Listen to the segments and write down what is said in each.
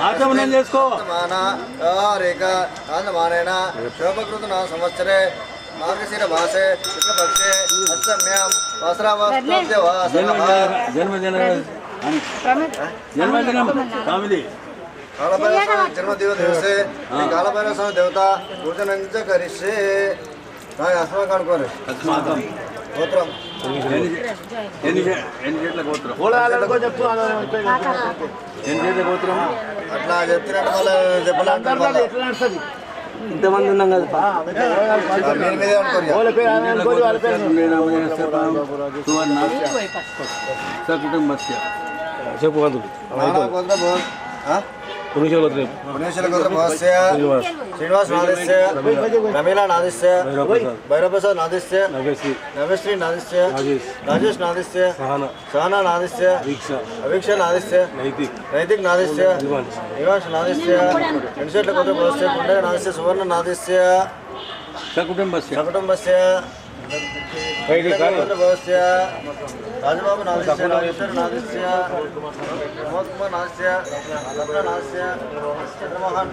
ఆచమనం. చేసుకో. కాంతమానేన శోభకృత నా సంవత్సరే. మార్గశిర మాసే. శుక్లపక్షే. అష్టమ్యాం. జన్మదిన జన్మదినం. స్వామిది కాళభైరవ స్వామి జన్మదివ దివసే ఈ కాళభైరవ స్వామి దేవత పూజనంచ కరిష్యే అస్మాకం అనుకోరు అస్మాకం. గోత్రం ఎన్ని చెట్ల గోత్రం ఎన్ని చెట్ల గోత్రం అట్లా చెప్పినట్టు మళ్ళీ చెప్పాలంటే మళ్ళీ ఇంతమంది ఉన్నాం కదా చెప్పు వంతుడు నానా గోత్ర భవ పుణ్యశీల వద్దు పుణ్యశీల గోత్ర భవస్య శ్రీనివాస్ నాదిస్య రమీలా నాదిస్య భైరవప్రసాద్ భైరవప్రసాద్ నాదిస్య భవస్య రాజబాబు నాదిస్య నాగేశ్వర ప్రమోద్ కుమార్ నాదిస్య రత్న నాదిస్య చంద్రమోహన్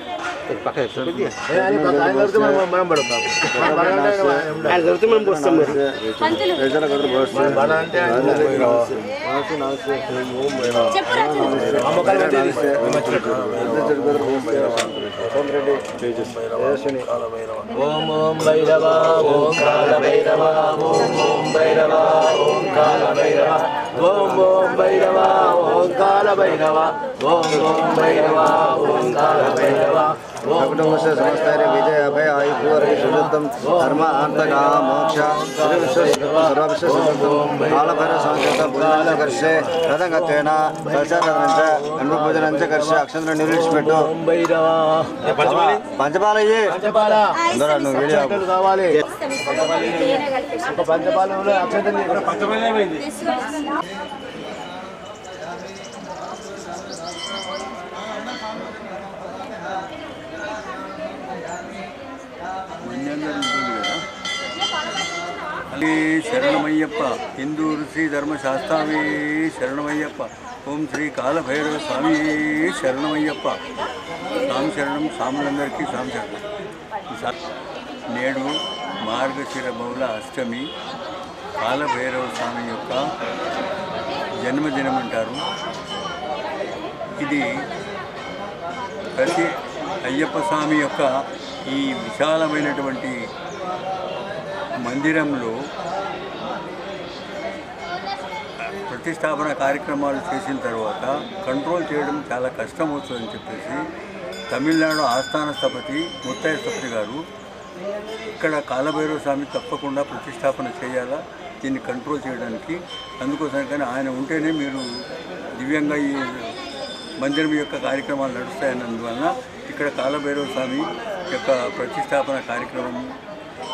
ఓం ఓం భైరవ ఓం కాల భైరవ ఓం ఓం భైరవ ఓం కాల భైరవ ఓం ఓం భైరవ ఓం కాల భైరవ ఓం ఓం భైరవ ఓం కాల భైరవ ఓం కుటుంబస్య సమస్తైర్య విజయ అభయ ఆయుపూర్వి సుశుద్ధం ధర్మ ఆంతగా మోక్ష. సర్వవిశ్వ కాలభైర సంస్కృత సంకేత భోజనం కర్షే రథంగత్వేన కలశారంచ అన్వ భోజనం కర్షే అక్షంతరం నిలిచిపెట్టు పంచపాలయ్యి అందరూ నువ్వు వీడియో కావాలి ఒక పంచపాలంలో అక్షంతలు పంచపాలైంది ముందందరూ ఉంటుంది కదా అలీ శరణమయ్యప్ప హిందూ శ్రీ ధర్మశాస్త్రావి శరణమయ్యప్ప. ఓం శ్రీ కాలభైరవ స్వామి శరణమయ్యప్ప. స్వామి శరణం స్వాములందరికీ స్వామి శరణం. నేడు మార్గశిర బహుళ అష్టమి. కాలభైరవ స్వామి యొక్క జన్మదినం అంటారు ఇది ప్రతి అయ్యప్ప స్వామి యొక్క ఈ విశాలమైనటువంటి మందిరంలో ప్రతిష్టాపన కార్యక్రమాలు చేసిన తర్వాత కంట్రోల్ చేయడం చాలా కష్టం అవుతుందని చెప్పేసి తమిళనాడు ఆస్థాన స్థపతి ముత్తయ్య స్థపతి గారు ఇక్కడ కాలభైరవ స్వామి తప్పకుండా ప్రతిష్టాపన చేయాలా దీన్ని కంట్రోల్ చేయడానికి. అందుకోసం కానీ ఆయన ఉంటేనే మీరు దివ్యంగా ఈ మందిరం యొక్క కార్యక్రమాలు నడుస్తాయన్నందువలన ఇక్కడ కాలభైరవ స్వామి యొక్క ప్రతిష్టాపన కార్యక్రమం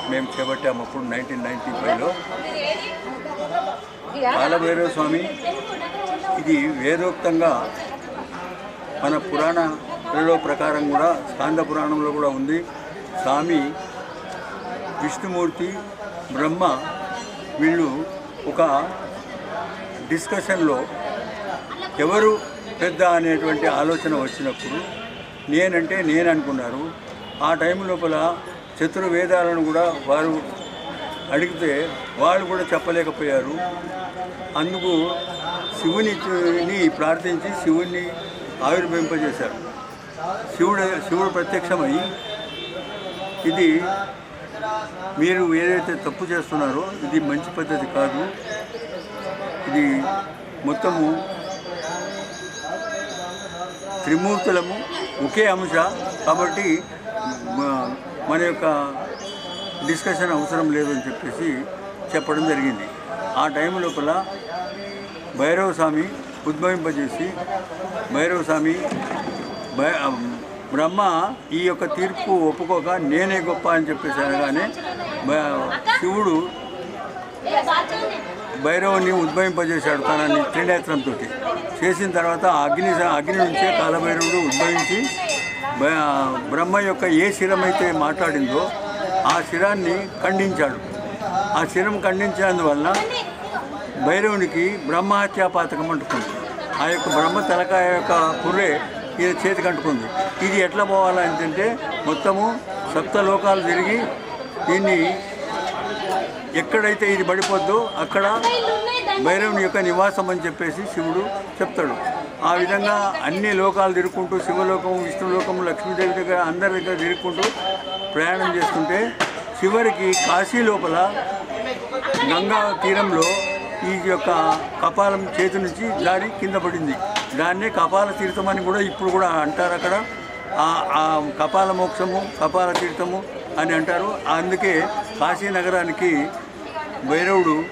మేము చేపట్టాము అప్పుడు నైన్టీన్ నైన్టీ ఫైవ్లో కాలభైరవ స్వామి ఇది వేదోక్తంగా మన పురాణాలలో ప్రకారం కూడా స్కాంద పురాణంలో కూడా ఉంది. స్వామి విష్ణుమూర్తి బ్రహ్మ వీళ్ళు ఒక డిస్కషన్లో ఎవరు పెద్ద అనేటువంటి ఆలోచన వచ్చినప్పుడు నేనంటే నేను అనుకున్నారు ఆ టైం లోపల చతుర్వేదాలను కూడా వారు అడిగితే వాళ్ళు కూడా చెప్పలేకపోయారు. అందుకు శివుని ప్రార్థించి శివుణ్ణి ఆవిర్భవింపజేశారు. శివుడు శివుడు ప్రత్యక్షమై ఇది మీరు ఏదైతే తప్పు చేస్తున్నారో ఇది మంచి పద్ధతి కాదు. ఇది మొత్తము త్రిమూర్తులము ఒకే అంశ కాబట్టి మన యొక్క డిస్కషన్ అవసరం లేదు అని చెప్పేసి చెప్పడం జరిగింది. ఆ టైం లోపల భైరవ స్వామి ఉద్భవింపజేసి భైరవ స్వామి భై- బ్రహ్మ ఈ యొక్క తీర్పు ఒప్పుకోక నేనే గొప్ప అని చెప్పేసి అనగానే శివుడు భైరవుని ఉద్భవింపజేశాడు తనని త్రినేత్రంతో చేసిన తర్వాత అగ్ని అగ్ని నుంచే కాలభైరవుడు ఉద్భవించి బ్రహ్మ యొక్క ఏ శిరం అయితే మాట్లాడిందో ఆ శిరాన్ని ఖండించాడు. ఆ శిరం ఖండించినందువల్ల భైరవునికి బ్రహ్మహత్యా పాతకం అంటుకుంది. ఆ యొక్క బ్రహ్మ తలకాయ యొక్క పుర్రే ఈయన చేతికి అంటుకుంది. ఇది ఎట్లా పోవాలంటే మొత్తము సప్త లోకాలు తిరిగి దీన్ని ఎక్కడైతే ఇది పడిపోద్దో అక్కడ భైరవుని యొక్క నివాసం అని చెప్పేసి శివుడు చెప్తాడు. ఆ విధంగా అన్ని లోకాలు తిరుక్కుంటూ శివలోకం విష్ణులోకం లక్ష్మీదేవి దగ్గర అందరి దగ్గర తిరుక్కుంటూ ప్రయాణం చేస్తుంటే చివరికి కాశీ లోపల గంగా తీరంలో ఈ యొక్క కపాలం చేతి నుంచి జారి కింద పడింది. దాన్నే కపాల తీర్థం అని కూడా ఇప్పుడు కూడా అంటారు అక్కడ. ఆ- ఆ కపాల మోక్షము కపాల తీర్థము అని అంటారు. అందుకే కాశీ నగరానికి భైరవుడు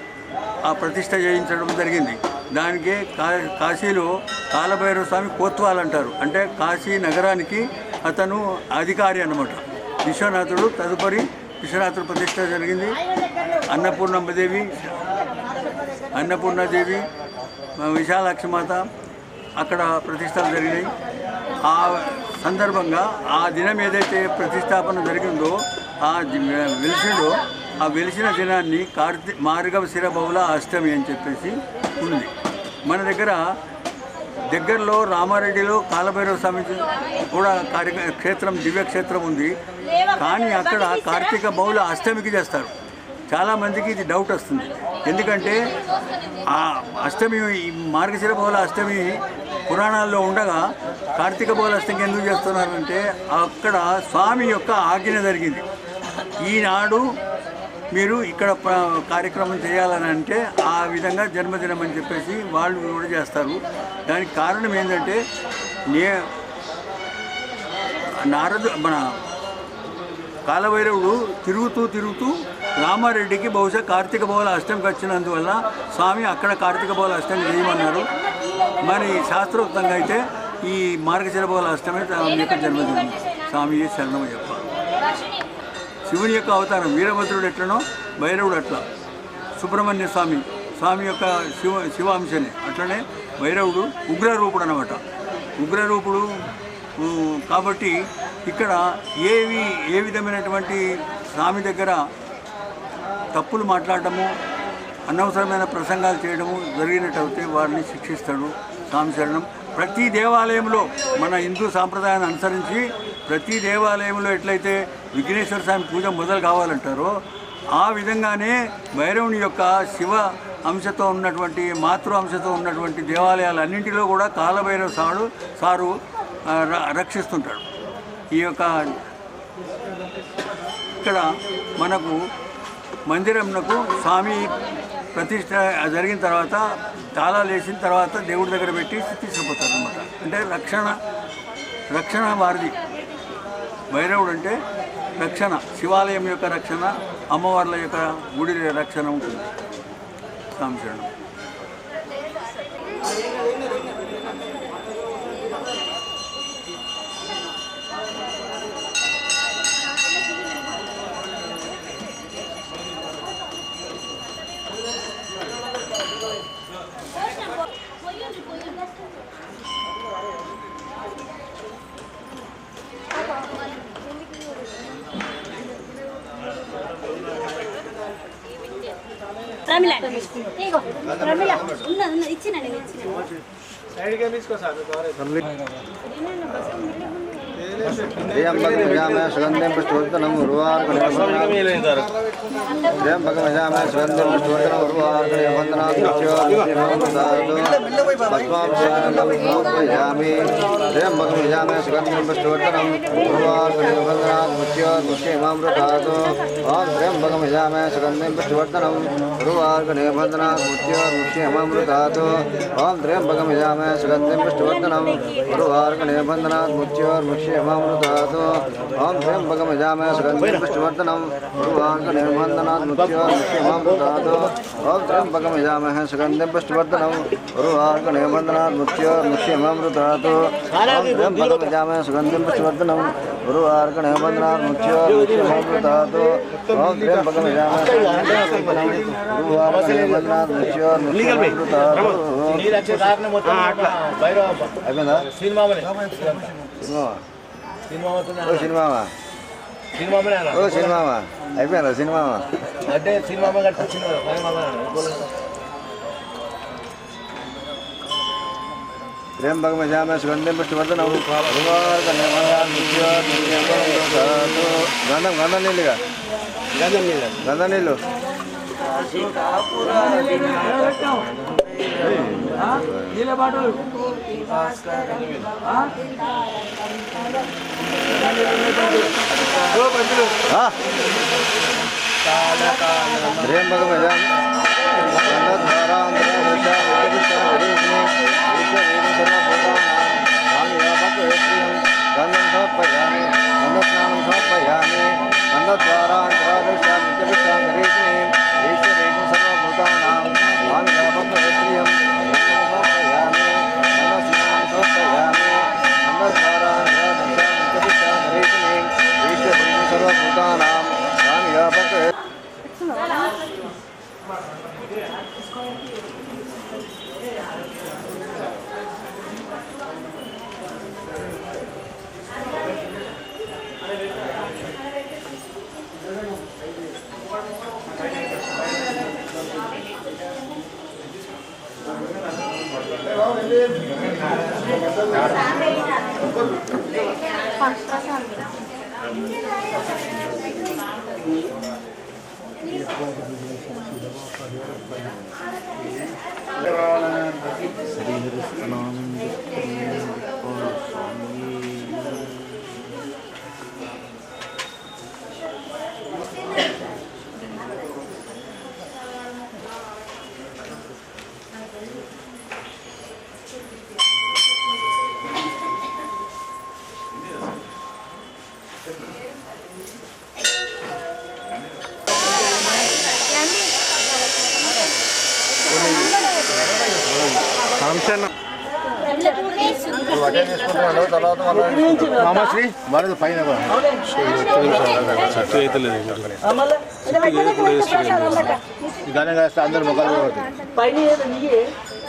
ఆ ప్రతిష్ట చేయించడం జరిగింది. దానికే కా కాశీలో కాలభైరవ స్వామి కోత్వాల్ అంటారు. అంటే కాశీ నగరానికి అతను అధికారి అన్నమాట. విశ్వనాథుడు తదుపరి విశ్వనాథుడు ప్రతిష్ట జరిగింది. అన్నపూర్ణమ్మదేవి అన్నపూర్ణాదేవి విశాలాక్షి మాత అక్కడ ప్రతిష్టలు జరిగినాయి. ఆ సందర్భంగా ఆ దినం ఏదైతే ప్రతిష్టాపన జరిగిందో ఆ ది- వెలిసిండో ఆ వెలిసిన దినాన్ని కార్తీ మార్గం బహుళ అష్టమి అని చెప్పేసి ఉంది. మన దగ్గర దగ్గరలో రామారెడ్డిలో కాలభైరవ స్వామి కూడా కార్య క్షేత్రం దివ్యక్షేత్రం ఉంది. కానీ అక్కడ కార్తీక బహుళ అష్టమికి చేస్తారు. చాలామందికి ఇది డౌట్ వస్తుంది. ఎందుకంటే ఆ అష్టమి ఈ మార్గశిర బహుళ అష్టమి పురాణాల్లో ఉండగా కార్తీక బహుళ అష్టమికి ఎందుకు చేస్తున్నారంటే అక్కడ స్వామి యొక్క ఆజ్ఞ జరిగింది. ఈనాడు మీరు ఇక్కడ కార్యక్రమం చేయాలని అంటే ఆ విధంగా జన్మదినం అని చెప్పేసి వాళ్ళు కూడా చేస్తారు. దానికి కారణం ఏంటంటే నే నారదు మన కాలభైరవుడు తిరుగుతూ తిరుగుతూ రామారెడ్డికి బహుశా కార్తీక బహుళ అష్టమికి వచ్చినందువల్ల స్వామి అక్కడ కార్తీక బహుళ అష్టమి చేయమన్నారు. మరి శాస్త్రోక్తంగా అయితే ఈ మార్గశిర బహుళ అష్టమి యొక్క జన్మదినం. స్వామి శరణం చెప్పారు శివుని యొక్క అవతారం వీరభద్రుడు ఎట్లనో భైరవుడు అట్లా. సుబ్రహ్మణ్య స్వామి స్వామి యొక్క శివ శివాంశని. అట్లనే భైరవుడు ఉగ్రరూపుడు అనమాట ఉగ్రరూపుడు కాబట్టి ఇక్కడ ఏవి ఏ విధమైనటువంటి స్వామి దగ్గర తప్పులు మాట్లాడటము అనవసరమైన ప్రసంగాలు చేయడము జరిగినట్టయితే వారిని శిక్షిస్తాడు స్వామి శరణం. ప్రతి దేవాలయంలో మన హిందూ సాంప్రదాయాన్ని అనుసరించి ప్రతి దేవాలయంలో ఎట్లయితే విఘ్నేశ్వర స్వామి పూజ మొదలు కావాలంటారో. ఆ విధంగానే భైరవుని యొక్క శివ అంశతో ఉన్నటువంటి మాతృ అంశతో ఉన్నటువంటి దేవాలయాలన్నింటిలో కూడా కాలభైరవ సాడు సారు ర- రక్షిస్తుంటాడు. ఈ యొక్క ఇక్కడ మనకు మందిరంనకు స్వామి ప్రతిష్ట జరిగిన తర్వాత తాళాలు వేసిన తర్వాత దేవుడి దగ్గర పెట్టి తీసుకుపోతారు అనమాట అంటే రక్షణ రక్షణ వారిది. భైరవుడు అంటే రక్షణ శివాలయం యొక్క రక్షణ అమ్మవార్ల యొక్క గుడి రక్షణ ఉంటుంది. స్వామి ప్రమిళ ప్రమిళ ఉన్నది ఉన్నది ఇచ్చిన నేను ఇచ్చిన దేయం భగవజామ సుగంధం పుష్పవర్ధనం ఉర్వార్కణేవందనాం దేయం భగవజామ సుగంధం పుష్పవర్ధనం ఉర్వార్కణేవందనాం పద్మాభయామి దేయం భగవజామ సుగంధం పుష్పవర్ధనం ఉర్వార్కణేవందనాం पुष्टिमां प्रभातो ॐ त्र्यम्बकं यजामहे सुगन्धिं पुष्टिवर्धनं गुरुवार्गणेबन्धनात्मुच्योर्मुच्यमामृतातो ॐ त्र्यम्बकं यजामहे सुगन्धिं पुष्टिवर्धनं गुरुवार्गणेबन्धनात्मुच्योर्मुच्यमामृतातो ॐ त्र्यम्बकं यजामहे सुगन्धिं पुष्टिवर्धनं। गुरुवार्गणेबन्धनात्मुच्योर्मुच्यमामृतातो ॐ గురువార్గణ బంధనార్ ముఖ్యోమృతాతో ఓం సినిమా సినిమా అయిపోయిందా? సినిమా అంటే సినిమా కట్టుకు సినిమా त्र्यम्बकं यजामहे सुगन्धिं पुष्टिवर्धनम् గంధం గంధం నీళ్ళుగా గంధం నీళ్ళు ఆ? त्र्यम्बकं यजामहे गन्धं समर्पयामि గంధం సమర్పయామి గంధస్నానం సమర్పయామి గంధద్వారా పక్క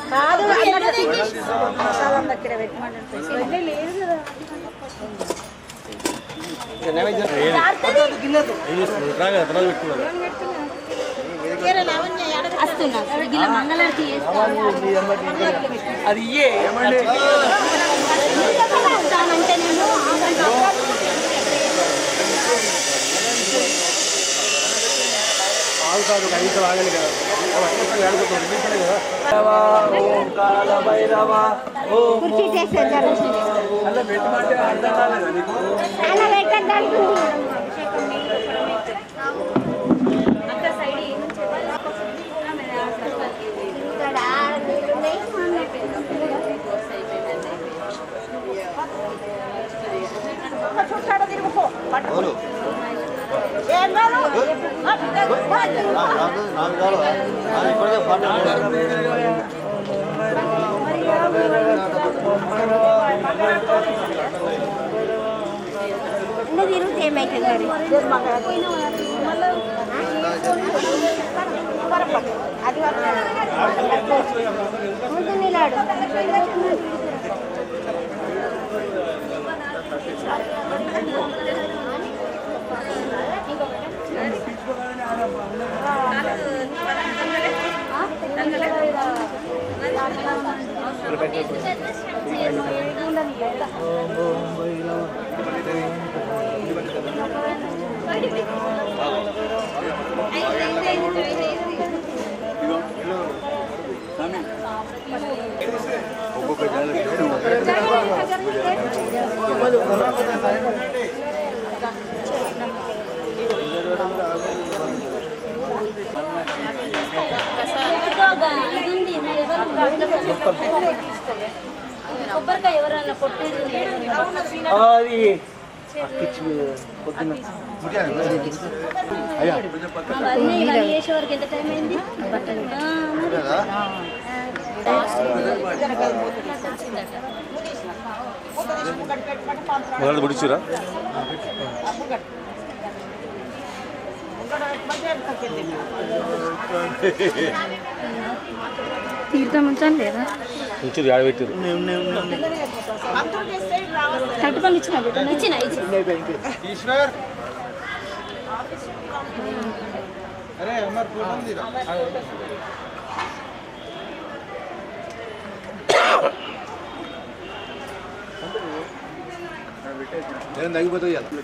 కాదు అక్కడ ప్రసాదం దగ్గర పెట్టమంటే లేదు కదా అది ఇయ్యే ఆగుతాడు కనీసం ఆగలి కదా ఓం కాల భైరవ ఓం కుర్చీ చేసేద్దారు కాదు నాకు ఇప్పటికే పాట తిరుగుతే ఏమైతుంది అది ముందు ఒక్కొక్క కొబ్బరికాయ ఎవరన్నా కొట్టేది అది అవన్నీ ఇవన్నీ చేసే వరకు ఎంత టైం అయింది? ఆ, మరి. మొదలు తీర్థం లేదా? నుంచి యాడ పెట్టారు కరెక్ట్ పని ఇచ్చిన బిడ్డ ఇచ్చిన ఇచ్చిన. నేను తగ్గిపోతే అది తీసేయమని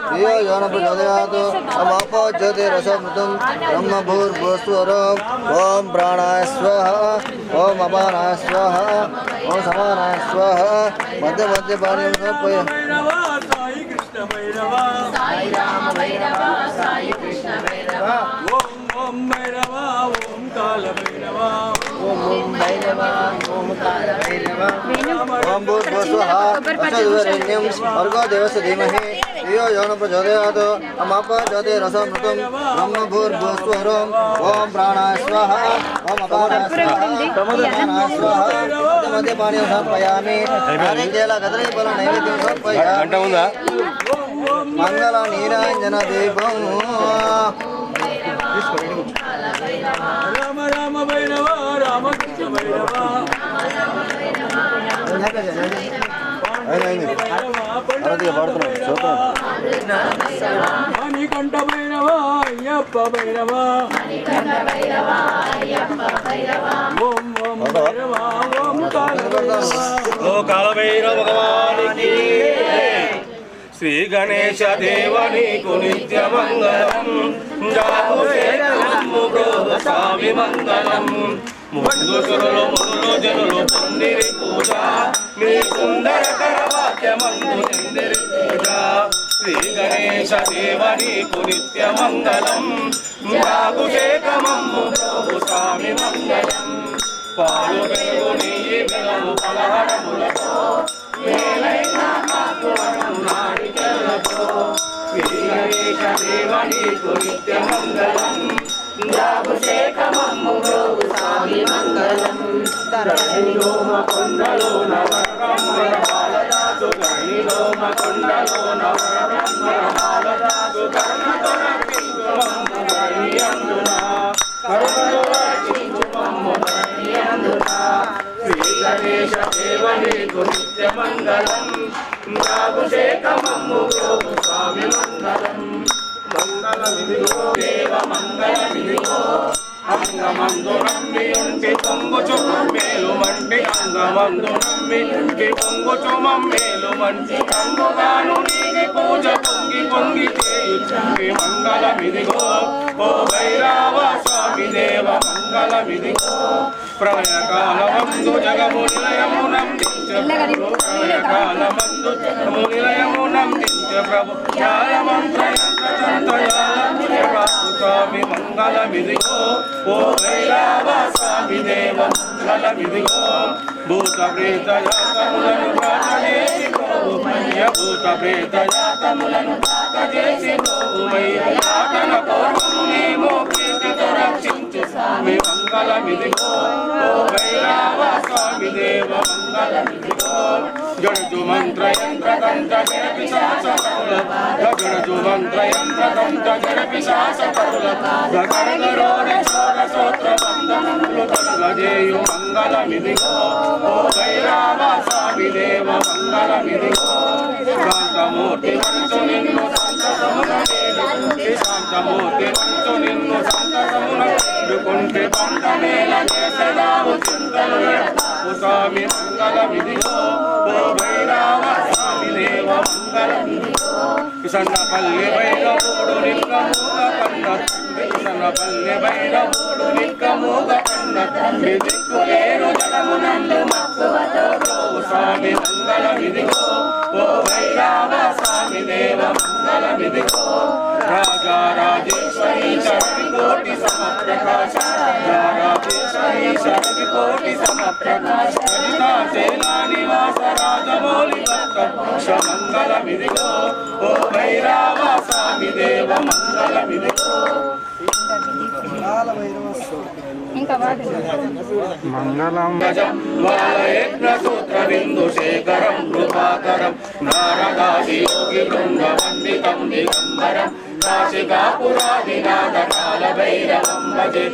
प्रियो यो न प्रचोदयात् अमापो ज्योतिरसमृतं ब्रह्मभूर्भुस्वरम् ॐ प्राणाय स्वः ॐ अमानाय स्वः ॐ समानाय स्वः मध्य मध्य पाणिं समर्पय साई राम भैरवा साई कृष्ण भैरवा ओम ओम भैरवा ओम काल भैरवा ఓం భూర్భువస్వః అసదువరేణ్యం భర్గో దేవస్య ధీమహి ధియో యో న ప్రచోదయాత్ తమోపజోతిరసమృతం బ్రహ్మ భూర్భువస్వరం ఓం ప్రాణాయ స్వః ఓం అపానాయ స్వః ప్రమోదానాయ మంగళ నీరాంజన దీపం రామ రామ భైరవా రామకృష్ణ భైరవ మణికంఠ భైరవ అయ్యప్ప భైరవ ఓం ఓం ఓం కాల భగవానికి శ్రీ గణేశ దేవ నీకు నిత్య మంగళం స్వామి మంగళం ముందు సురులు మొదలు జనులు పొందిరి పూజ మీ సుందరకర పూజ శ్రీ గణేశ నిత్య మంగళం ప్రభు స్వామి మంగళం పాలు పెరుగు నెయ్యి మేలైన శ్రీ గణేశ నిత్య మంగళం ధరణిలోమ కొండలోన వరబ్రహ్మణ బాలదాసు ధరణిలోమ కొండలోన వరబ్రహ్మణ బాలదాసు కర్ణతో రక్షించు మమ్ము ధరణి అందున కరుణలో మమ్ము ధరణి శ్రీ గణేశ దేవని నిత్య మంగళం జాభిషేకమమ్ము ప్రభు స్వామి మంగళం మంగళమిదిగో దేవ మంగళమిదిగో అంగమందు నమ్మి ఉంటి పొంగుచు మేలు మంటి అంగమందు నమ్మి ఉంటి పొంగుచు మమ్మేలు మంచి కంగుగాను నీకి పూజ పొంగి పొంగి చేయుచుంటి మంగళమిదిగో. ఓ భైరావ స్వామి దేవ మంగళమిదిగో. ప్రళయకాలమందు జగము నిలయము నందించ ప్రళయకాలమందు జగము నిలయము నందించ ప్రభు. ధ్యాన మంత్ర స్వామి మంగళమిదిగో ఓ భైరావ స్వామి దేవ మంగళమిదిగో భూత ప్రేత యాతములను పాత చేసి గోమయ్య భూత ప్రేత యాతములను పాత చేసి గోమయ్య యాతన పూర్వము నీమో కీర్తితో రక్షించు మంగళమిదిగో ఓ భైరవ స్వామి దేవ మంగళమిదిగో గణజు మంత్ర యంత్ర తంత్ర జడ పిశాచ కరుల గణజు మంత్ర యంత్ర తంత్ర జడ పిశాచ కరుల గగన గరోడ సోర సోత్ర బంధములు తొలగజేయు మంగళమిదిగో ఓ భైరవ స్వామి దేవ మంగళమిదిగో శాంతమూర్తి మనసు నిన్ను సంతసమున వేడుకుంటే శాంతమూర్తి మనసు నిన్ను సంతసమున వేడుకుంటే పంట నేల చేసదావు చింతలు ఎడతావు స్వామి మంగళమిదిగో. ఓ భైరవ స్వామి దేవ మంగళమిదిగో సన్నపల్లి భైరవుడు నిక్కమూగ కన్న తండ్రి సన్నపల్లి భైరవుడు నిక్కమూగ కన్న తండ్రి దిక్కులేరు జలమునందు మక్కువతో బ్రోవు స్వామి మంగళమిదిగో ఓ భైరవ స్వామి దేవ మంగళమిదిగో రాజా కోటి సమప్రకాశ లలితా సేనా నివాస రాజమౌళి భక్త మంగళమిదిగో. ఓ భైరవ స్వామి దేవ మంగళమిదిగో. గజం వాలయజ్ఞసూత్ర బిందు శేఖరం కృపాకరం నారదాది యోగి బృంద వందితం దిగంబరం. కాశికాపురాదినాథ కాల భైరవం భజే.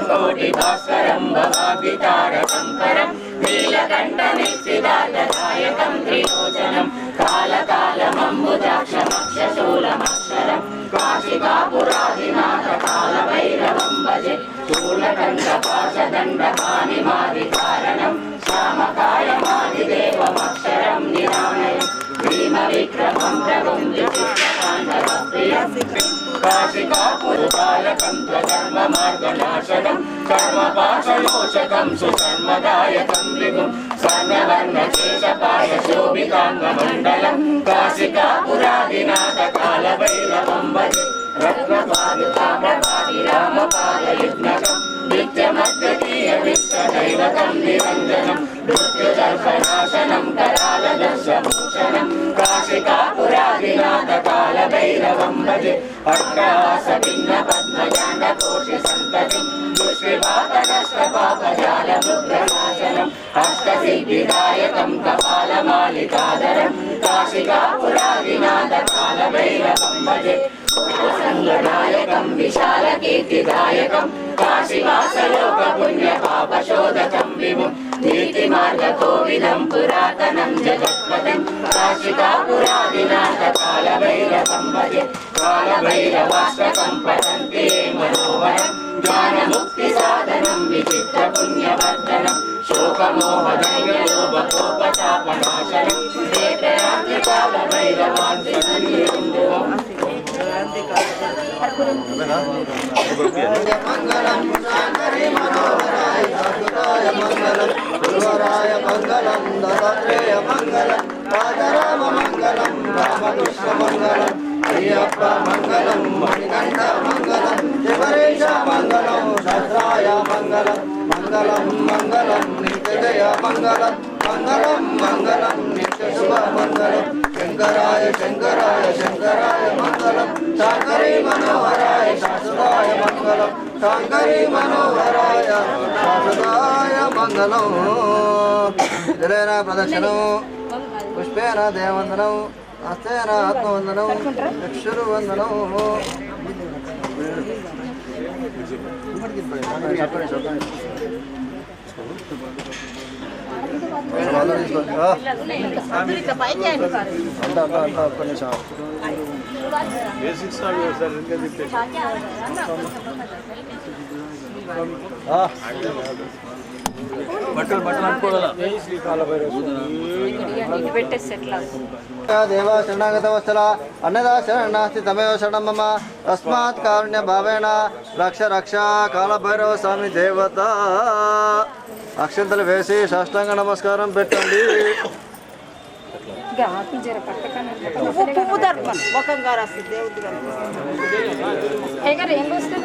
కోటి భాస్కరం భవాది తారకంకరం నీలకంఠ నిశ్చిదార్థదాయకం త్రిలోచనం. కాలకాలమంబుజాక్షమక్షశూలమక్షరం. భీమ విక్రమం ప్రభుం విచిత్రకాండవ ప్రియం కాశికాపురపాలకం త్వధర్మ మార్గనాశనం కర్మ సుకర్మదాయకం విభుం శోభితాంగమండలం కాశికాపురాదినాథ కాల భైరవం భజే రత్నపాదుకామపాది రామపాదయుగ్నకం నిత్యమద్వితీయ విశ్వదైవతం నిరంజనం మృత్యుదర్శనాశనం కరాల దర్శభూషణం కాశికాపురాదినాథ కాల భైరవం భజే అట్టహాస భిన్న పద్మజాండ కోశి సంతతి దుష్విపాకనష్టపాపజాల ముద్రనాశనం అష్టసిద్ధిదాయకం కపాలమాలికాదరం కాశికాపురాదినాథ కాల భైరవం భజే సంగదాయకం విశాల కీర్తిదాయకం కాశీవాసలోక పుణ్య పాపశోధకం విము నీతి మార్గ కోవిదం పురాతనం జగత్పదం కాశికాపురాదినాథ కాల భైరవం భజే కాల భైరవాష్టకం పఠంతి ఏ మనోహరం జ్ఞానముక్తి సాధనం విచిత్ర పుణ్యవర్ధనం శోకమోహదైర్యోపకోపతాపనాశనం ఏకయాంతి కాల భైరవాంతి సంయోగం మంగళం శాంకరి మనోహరాయ శాశ్వతాయ మంగళం మంగళం మంగళం మంగళం అయ్యప్ప మంగళం మణికంఠ మంగళం శివరేష మంగళం శస్త్రాయ మంగళం మంగళం మంగళం నిత్యజయ మంగళం మంగళం మంగళం నిత్య శుభ మంగళం శంకరాయ శంకరాయ శంకరాయ మంగళం శాంకరీ మనోహరాయ శాశ్వతాయ మంగళం శాంకరీ మనోహరాయ శాశ్వతాయ మంగళం జలేన ప్రదక్షిణం పుష్పేన దేవందనం హస్తేన ఆత్మవందనం చక్షురు వందనం అంతా అంతా దేవా శరణాగత వత్సల అన్నదా శరణాస్తి తమేవ శరణం మమ తస్మాత్ కారుణ్య భావేన రక్ష రక్ష కాలభైరవ స్వామి దేవత. అక్షంతలు వేసి సాష్టాంగ నమస్కారం పెట్టండి. పువ్వు పువ్వు దర్పణ ముఖం గారు వస్తుంది దేవుడి గారు ఏం వస్తుంది